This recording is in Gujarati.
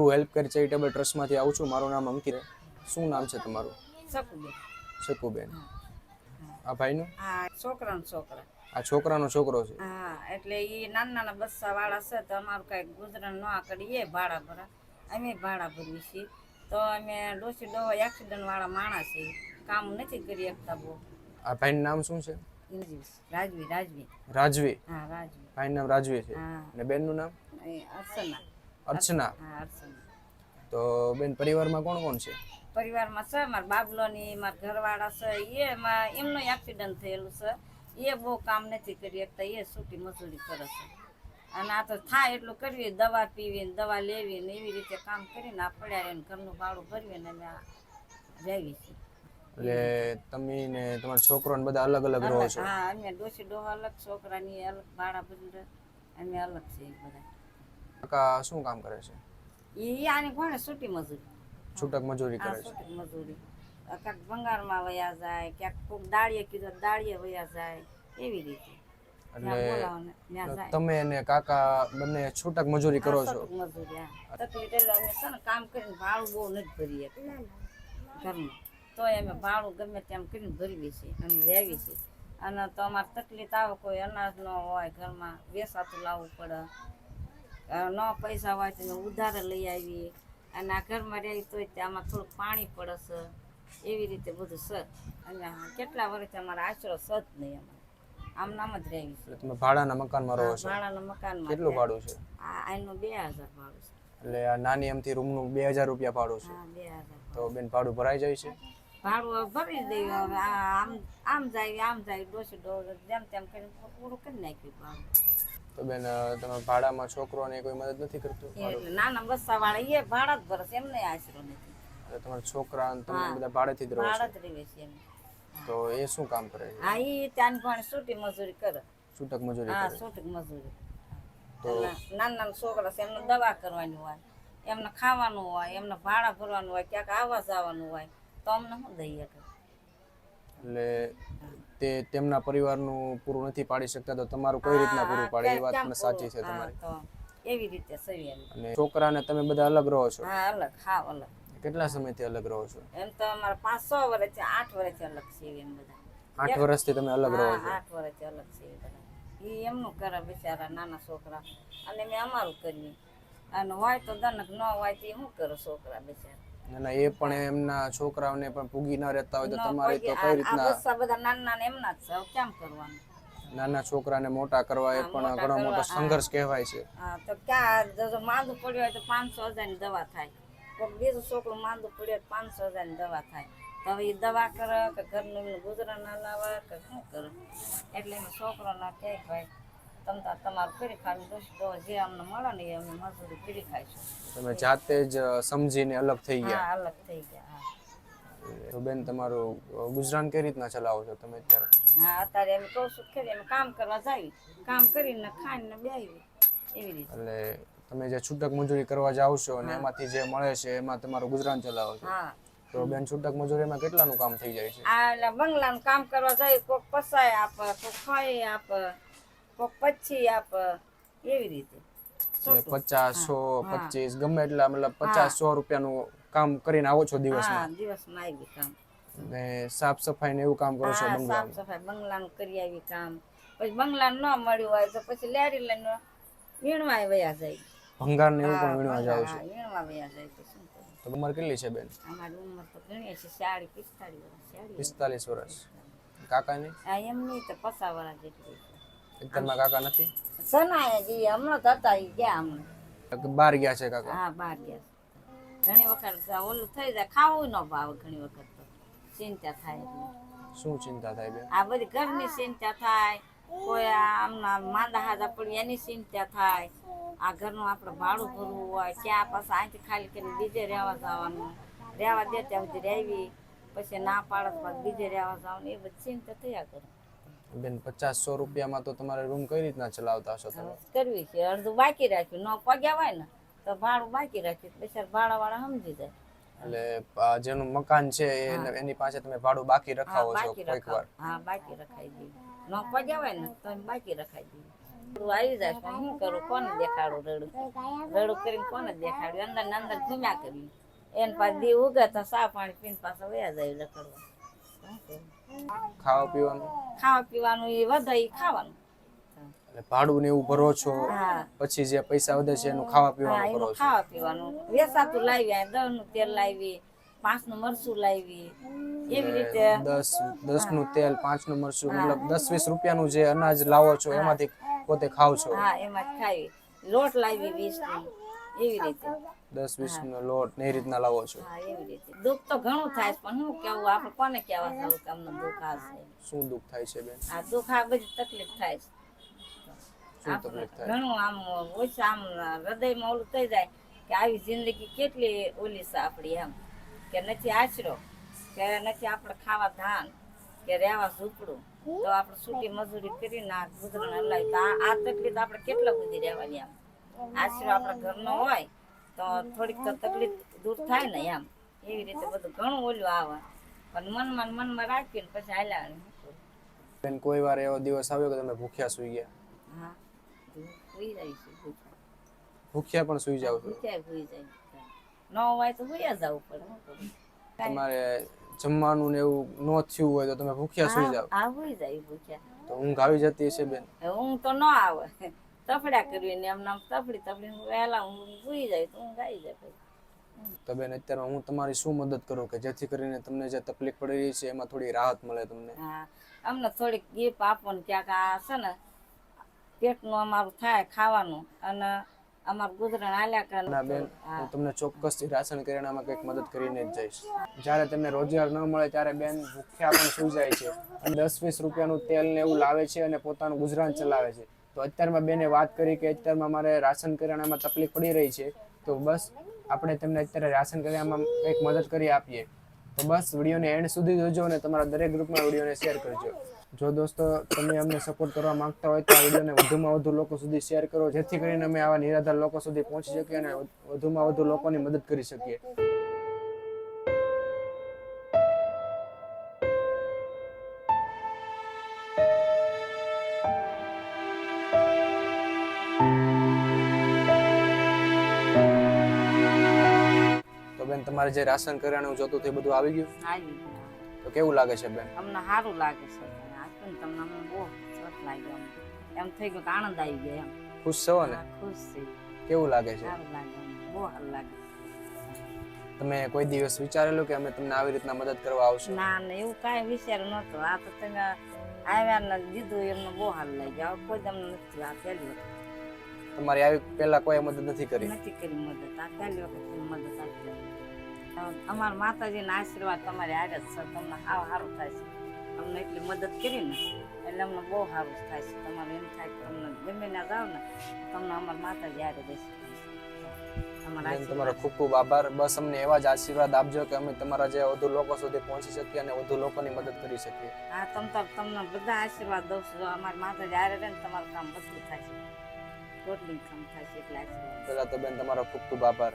ટ્રુ હેલ્પ કેર ચેરિટેબલ ટ્રસ્ટમાંથી આવું છું. મારું નામ અંકિત શું નામ છે તમારું? શકુબેન. આ ભાઈનું? હા છોકરાનો છોકરા. આ છોકરાનો છોકરો છે. હા એટલે એ નાના નાના બસ્સા વાળા છે તો અમારું કાંઈ ગુજરાન ન કરીએ ભાડા ભરા. અમે ભાડા ભરીએ છીએ. તો અમે ડોસી ડોહો એક્સિડન્ટ વાળા માણસ છીએ. કામ નથી કરી શકતા બહુ. આ ભાઈનું નામ શું છે? રાજવી રાજવી. રાજવી. હા રાજવી. ભાઈનું નામ રાજવી છે. હા. અને બેનનું નામ? અર્ચના. અર્ચના? તો બેન પરિવારમાં કોણ કોણ છે? પરિવારમાં છે મારા બાબલોની મારા ઘરવાળા છે એ એમાં એમનો એક્સિડન્ટ થયેલું છે. એ બહુ કામ નથી કરી શકતા એ છૂટી મજૂરી કરે છે. અને આ તો થાય એટલું કરીએ દવા પીવી ને દવા લેવી ને એવી રીતે કામ કરીને આ પડ્યા રહીને ઘરનું ભાડું ભરીએ ને અમે રહેવી છીએ. એટલે તમે ને તમારો છોકરો ને બધા અલગ અલગ રહો છો? હા અમે ડોસી ડોહા અલગ છોકરાની અલગ ભાડા ભરી અમે અલગ છીએ બધા. કાકા શું કામ કરે છે? ઈ આની કોણે છૂટી મજૂરી. છૂટક મજૂરી કરે છે. છૂટક મજૂરી. ક્યાંક ભંગારમાં વયા જાય ક્યાંક કોક દાળીએ કીધું દાળીએ વયા જાય એવી રીતે. જાય. તમે અને કાકા બંને છૂટક મજૂરી કરો છો? છૂટક મજૂરી હા. એટલે અમે છે ને કામ કરીને ભાડું બહુ નથી ભરીએ. ઘરનું તોય અમે ભાડું ગમે તેમ કરીને ભરીએ છીએ અને રહેવી છીએ. અને તો અમારે તકલીફ આવે કોઈ અનાજ ન હોય ઘરમાં વેસાતું લાવવું પડે. ન પૈસા હોય તો ઉધાર લઈ આવીએ. અને આ ઘરમાં રહી તે આમાં થોડુંક પાણી પડે છે એવી રીતે બધું સત અને કેટલા વર્ષથી અમારા આશરો સત નહીં અમારે. આમ નામ જ છે. તમે ભાડાના મકાનમાં રહો છો? ભાડાના મકાનમાં કેટલું ભાડું છે? આ આનું બે હજાર ભાડું છે. એટલે આ નાની એમથી રૂમનું બે હજાર રૂપિયા ભાડું છે. હા બે હજાર તો બેન ભાડું ભરાઈ જાય છે? ભાડું ભરી દઈએ હવે. આ આમ આમ જાય આમ જાય ડોસી ડોર જેમ તેમ કરીને પૂરું કરી નાખ્યું ભાડું. તો બેન તમે ભાડામાં છોકરોને કોઈ મદદ નથી કરતું? એટલે નાના બસ્સા વાળા એ ભાડા જ ભરશે એમને આશરો નથી. એટલે તમારા છોકરા અને તમે બધા ભાડેથી જ રહો છો? ભાડા જ રહેવે છે એમ. તો એ શું કામ કરે? છે હા એ ત્યાં પણ છૂટી મજૂરી કરે. છૂટક મજૂરી હા કરે? છૂટી મજૂરી. તો નાના નાના છોકરા છે એમને દવા કરવાની હોય એમને ખાવાનું હોય એમને ભાડા ભરવાનું હોય ક્યાંક આવવા જવાનું હોય તો અમને શું દઈએ કે? એટલે તે તેમના પરિવારનું પૂરું નથી પાડી શકતા તો તમારું કઈ રીતના પૂરું પાડે? એ વાત પણ સાચી છે તમારી. એવી રીતે સહી અને છોકરાને તમે બધા અલગ રહો છો? હા અલગ. હા અલગ. કેટલા સમયથી અલગ રહો છો? એમ તો અમારે પાંચ છ વર્ષથી આઠ વર્ષથી અલગ છે એમ બધા. આઠ વર્ષથી તમે અલગ રહો છો? આઠ વર્ષથી અલગ છે એ બધા. એ એમનું કરે બિચારા નાના છોકરા. અને મેં અમારું કરીએ અને હોય તો દનક ન હોય તો શું કરો છોકરા બિચારા? ના ના એ પણ એમના છોકરાઓને પણ પૂગી ન રહેતા હોય તો તમારે તો કઈ રીતના બધા નાના એમના જ છે. કેમ કરવાનું? નાના છોકરાને મોટા કરવા એ પણ ઘણો મોટો સંઘર્ષ કહેવાય છે. હા તો ક્યાં જો માંદું પડ્યું હોય તો પાંચસો હજારની દવા થાય. કોઈ બીજું છોકરું માંદું પડ્યું હોય તો પાંચસો હજારની દવા થાય. તો હવે એ દવા કરે કે ઘરનું ગુજરાન ના લાવે કે શું કરે? એટલે છોકરો ના કહે ભાઈ તમ તમારું કરી ખાવી દોસ્તો જે અમને મળે ને એ અમે મજૂરી કરી ખાઈશું. તમે જાતે જ સમજીને અલગ થઈ ગયા. હા અલગ થઈ ગયા હા. તો બેન તમારું ગુજરાન કઈ રીતના ચલાવો છો તમે અત્યારે? હા અત્યારે એમ કહું છું ખરી એમ કામ કરવા જાય. કામ કરીને ખાઈને બેહી એવી રીતે. એટલે તમે જે છૂટક મજૂરી કરવા જાવ છો અને એમાંથી જે મળે છે એમાં તમારું ગુજરાન ચલાવો છો. હા. તો બેન છૂટક મજૂરીમાં કેટલાનું કામ થઈ જાય છે? આ એટલે બંગલાનું કામ કરવા જાય કોક પસાય આપ કોક ખાય આપે. કોક પછી આપ એવી રીતે. એટલે પચાસ સો પચીસ ગમે એટલા મતલબ પચાસ સો રૂપિયાનું કામ કરીને આવો છો દિવસમાં? દિવસમાં આવી કામ. ને સાફ સફાઈ ને એવું કામ કરો છો બંગલા સાફ સફાઈ બંગલાનું કરી આવી કામ. પછી બંગલા ન મળ્યું હોય તો પછી લેરી લઈને વીણવા વયા જાય. ભંગાર ને એવું પણ વીણવા જાવ છો? વીણવા વયા જાય તો શું તો ઉંમર કેટલી છે બેન? અમારી ઉંમર તો ઘણી છે સાડી પિસ્તાળીસ વર્ષ પિસ્તાલીસ વર્ષ. કાકાની? આ એમ નહીં તો પચાસ વર્ષ જેટલી. એકદમમાં કાકા નથી? સનાયા હમણાં હતા ગયા હમણાં. બહાર ગયા છે કાકા? હા બહાર ગયા છે. ઘણી વખત ઓલું થઈ જાય ખાવું ન ભાવે ઘણી વખત તો. ચિંતા થાય એટલે. શું ચિંતા થાય બે આ બધી ઘરની ચિંતા થાય કોઈ આમના માંદા હાજા પડી એની ચિંતા થાય. આ ઘરનું આપણે ભાડું ભરવું હોય ક્યાં પાછા અહીંથી ખાલી કરીને બીજે રહેવા જવાનું. રહેવા દે ત્યાં સુધી રહેવી પછી ના પાડે તો બીજે રહેવા જવાનું. એ બધી ચિંતા થયા કરે. બેન પચાસ સો રૂપિયામાં તો તમારે રૂમ કઈ રીતના ચલાવતા હશો તમે? કરવી છે. અડધું બાકી રાખ્યું. ન પગ્યા હોય ને તો ભાડું બાકી રાખ્યું. ભાડા ભાડાવાળા સમજી જાય. એટલે જેનું મકાન છે એની પાસે તમે ભાડું બાકી રખાવો છો કોઈક વાર. હા બાકી રખાઈ દઈએ. ન પગ્યા હોય ને તો બાકી રખાઈ દઈએ. આવી જાય પણ શું કરું? કોને દેખાડું રડું? રડું કરીને કોને દેખાડ્યું? અંદર ને અંદર ઘૂમ્યા કર્યું એને પાછું દી ઉગે તો સા પાણી પીને પાછા વયા જાય લખડવા શું? ખાવા પીવાનું ખાવા પીવાનું એ વધે એ ખાવાનું. એટલે ભાડું ને એવું ભરો છો હા. પછી જે પૈસા વધે છે એનું ખાવા હા પીવાનું ભરો એનું છો? ખાવા પીવાનું વેસાતું લાવી દસનું તેલ લાવી પાંચનું મરચું લાવી એવી રીતે દસ દસનું તેલ પાંચનું મરચું મતલબ દસ વીસ રૂપિયાનું જે અનાજ લાવો છો એમાંથી પોતે ખાવ છો? હા એમાં જ ખાવી લોટ લાવી વીસનું એવી રીતે. દસ વીસ નો લોટ ને એ રીતના લાવો છો. હા એવી રીતે. દુઃખ તો ઘણું થાય છે, પણ હું કેવું આપણે કોને કહેવા કે અમને દુઃખ આવશે? શું દુઃખ થાય છે બેન? આ દુઃખ આ બધી તકલીફ થાય છે. ઘણું આમ ઓછું આમ હૃદયમાં ઓલું થઈ જાય કે આવી જિંદગી કેટલી ઓલી છે આપણી એમ. કે નથી આશરો કે નથી આપણે ખાવા ધાન કે રહેવા ઝૂંપડું. તો આપણે છૂટી મજૂરી કરીને આ ગુજરાન હલાવી તો આ આ તકલીફ આપણે કેટલા બધી રહેવાની આમ આશરો આપણા ઘરનો હોય તો થોડીક તો તકલીફ દૂર થાય ને એમ. એવી રીતે બધું ઘણું ઓલું આવે. પણ મનમાં મનમાં રાખીને પછી હાલ્યા બેન કોઈ વાર એવો દિવસ આવ્યો કે તમે ભૂખ્યા સુઈ ગયા? હા સુઈ જાય છે ભૂખ્યા. પણ સુઈ જાવ છો? ભૂખ્યા સુઈ જાય ન હોય તો સુઈ જાવ જવું પડે તમારે જમવાનું ને એવું ન થયું હોય તો તમે ભૂખ્યા સુઈ જાવ હા સુઈ જાય ભૂખ્યા. તો ઊંઘ આવી જતી હશે બેન. ઊંઘ તો ન આવે. તફડ્યા કરવી ને એમ નામ તફડી તફડી વહેલા હું સુઈ જાય તો હું ગાઈ જાય પછી. તો બેન અત્યારે હું તમારી શું મદદ કરું કે જેથી કરીને તમને જે તકલીફ પડી રહી છે એમાં થોડી રાહત મળે તમને? હા અમને થોડીક ગીફ આપો ને ક્યાંક આ છે ને પેટનું અમારું થાય ખાવાનું અને અમારું ગુજરાન હાલ્યા ના બેન કરે હું તમને ચોક્કસથી રાશન કરિયાણામાં કંઈક મદદ કરીને જ જઈશ. જ્યારે તમને રોજગાર ન મળે ત્યારે બેન ભૂખ્યા પણ સુઈ જાય છે. દસ વીસ રૂપિયાનું તેલ ને એવું લાવે છે અને પોતાનું ગુજરાન ચલાવે છે. તો અત્યારમાં બેને વાત કરી કે અત્યારમાં મારે રાશન કરિયાણામાં તકલીફ પડી રહી છે, તો બસ આપણે તેમને અત્યારે રાશન કરિયાણામાં કંઈક મદદ કરી આપીએ. તો બસ વિડીયોને એન્ડ સુધી જોજો અને તમારા દરેક ગ્રુપમાં વિડીયોને શેર કરજો. જો દોસ્તો તમે અમને સપોર્ટ કરવા માંગતા હોય તો આ વિડીયોને વધુમાં વધુ લોકો સુધી શેર કરો, જેથી કરીને અમે આવા નિરાધાર લોકો સુધી પહોંચી શકીએ અને વધુમાં વધુ લોકોની મદદ કરી શકીએ. તમારે જે રાશન કરિયાણું જોતું હતું એ બધું આવી ગયું? આવી ગયું. તો કેવું લાગે છે બેન? અમને સારું લાગે છે. ને તમને અમને બહુ સરસ લાગ્યું એમ. થઈ ગયું કે આનંદ આવી ગયો એમ. ખુશ છો ને? ખુશ છે. કેવું લાગે છે? સારું લાગે બહુ સારું લાગે તમે કોઈ દિવસ વિચારેલું કે અમે તમને આવી રીતના મદદ કરવા આવશું? ના ના એવું કાંઈ વિચાર નહોતું. આ તો તમે આવ્યા ને દીધું એમને બહુ સારું લાગ્યું. આ કોઈ તમને નથી આ પહેલી વખત. તમારી આવી પહેલા કોઈ મદદ નથી કરી? નથી કરી મદદ. આ પહેલી વખત મદદ આપી. અમારા માતાજીના આશીર્વાદ તમારે હારે જ છે. તમને સાવ સારું થાય છે. અમને એટલી મદદ કરી ને એટલે અમને બહુ સારું થાય છે. તમારે એમ થાય કે તમને ગમે ના જાવ ને તમને અમારા માતાજી હારે બેસી તમારા ખૂબ ખૂબ આભાર. બસ અમને એવા જ આશીર્વાદ આપજો કે અમે તમારા જે વધુ લોકો સુધી પહોંચી શકીએ અને વધુ લોકોની મદદ કરી શકીએ. હા તમ તો તમને બધા આશીર્વાદ દઉં છું. અમારા માતાજી હારે રહે ને તમારું કામ બધું થાય છે. ટોટલી કામ થાય છે એટલે આશીર્વાદ. પહેલા તો બેન તમારો ખૂબ ખૂબ આભાર.